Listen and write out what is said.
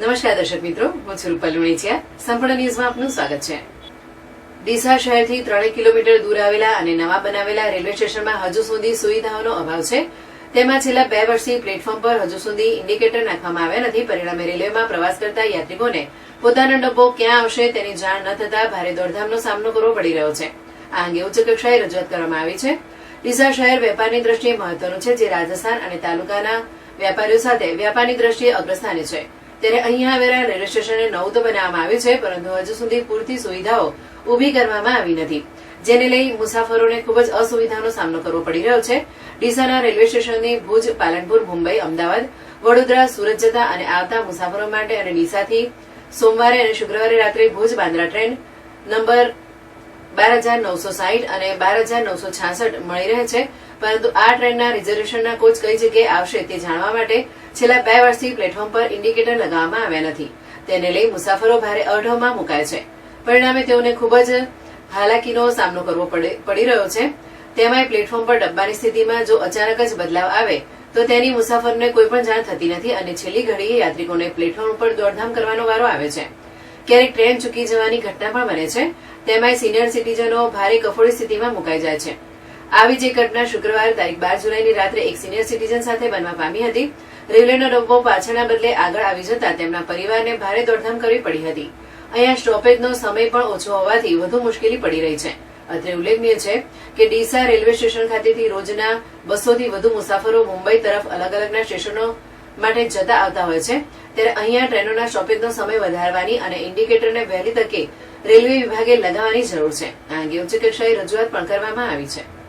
નમસ્કાર દર્શક મિત્રો, હું છું રૂપલ લુણીચિયા. સંપૂર્ણ ન્યૂઝમાં આપનું સ્વાગત છે. ડીસા શહેરથી ત્રણેક કિલોમીટર દૂર આવેલા અને નવા બનાવેલા રેલવે સ્ટેશનમાં હજુ સુધી સુવિધાઓનો અભાવ છે. તેમાં છેલ્લા બે વર્ષથી પ્લેટફોર્મ પર હજુ સુધી ઇન્ડિકેટર નાખવામાં આવ્યા નથી. પરિણામે રેલવેમાં પ્રવાસ કરતા યાત્રિકોને પોતાનો ડબ્બો ક્યાં આવશે તેની જાણ ન થતા ભારે દોડધામનો સામનો કરવો પડી રહ્યો છે. આ અંગે ઉચ્ચ કક્ષાએ રજૂઆત કરવામાં આવી છે. ડીસા શહેર વેપારની દ્રષ્ટિએ મહત્વનું છે જે રાજસ્થાન અને તાલુકાના વેપારીઓ સાથે વ્યાપારની દ્રષ્ટિએ અગ્રસ્થાને છે. ત્યારે અહીંયા આવેલા રેલવે સ્ટેશનને નવું તો બનાવવામાં આવ્યું છે, પરંતુ હજુ સુધી પૂરતી સુવિધાઓ ઊભી કરવામાં આવી નથી, જેને લઈ મુસાફરોને ખૂબ જ અસુવિધાનો સામનો કરવો પડી રહ્યો છે. ડીસાના રેલવે સ્ટેશનની ભુજ, પાલનપુર, મુંબઈ, અમદાવાદ, વડોદરા, સુરત જતા અને આવતા મુસાફરો માટે અને ડીસાથી સોમવારે અને શુક્રવારે રાત્રે ભુજ બાંદ્રા ટ્રેન નંબર બાર હજાર નવસો સાહીઠ અને બાર હજાર નવસો છાસઠ મળી રહે છે. પરંતુ આ ટ્રેનના રિઝર્વેશનના કોચ કઈ જગ્યાએ આવશે તે જાણવા માટે છેલ્લા બે વર્ષથી પ્લેટફોર્મ પર ઇન્ડિકેટર લગાવવામાં આવ્યા નથી. તેને લઈ મુસાફરો ભારે અઢવમાં મુકાય છે. પરિણામે તેઓને ખૂબ જ હાલાકીનો સામનો કરવો પડે- રહ્યો છે. તેમાંય પ્લેટફોર્મ પર ડબ્બાની સ્થિતિમાં જો અચાનક જ બદલાવ આવે, તો તેની મુસાફરને કોઈ પણ જાણ થતી નથી અને છેલ્લી ઘડીએ યાત્રિકોને પ્લેટફોર્મ પર દોડધામ કરવાનો વારો આવે છે. ક્યારેક ટ્રેન ચૂકી જવાની ઘટના પણ બને છે. તેમાંય સિનિયર સિટીઝનો ભારે કફોડી સ્થિતિમાં મુકાઈ જાય છે. આવી જ એક ઘટના શુક્રવાર તારીખ બાર જુલાઈની રાત્રે એક સિનિયર સિટીઝન સાથે બનવા પામી હતી. રેલવેનો ડબ્બો પાછળના બદલે આગળ આવી જતા તેમના પરિવારને ભારે દોડધામ કરવી પડી હતી. અહીંયા સ્ટોપેજનો સમય પણ ઓછો હોવાથી વધુ મુશ્કેલી પડી રહી છે. અત્રે ઉલ્લેખનીય છે કે ડીસા રેલવે સ્ટેશન ખાતેથી રોજના બસોથી વધુ મુસાફરો મુંબઈ તરફ અલગ અલગના સ્ટેશનો માટે જતા આવતા હોય છે. ત્યારે અહીંયા ટ્રેનોના સ્ટોપેજનો સમય વધારવાની અને ઇન્ડિકેટરને વહેલી તકે રેલવે વિભાગે લગાવવાની જરૂર છે. આ અંગે ઉચ્ચ કક્ષાએ રજૂઆત પણ કરવામાં આવી છે.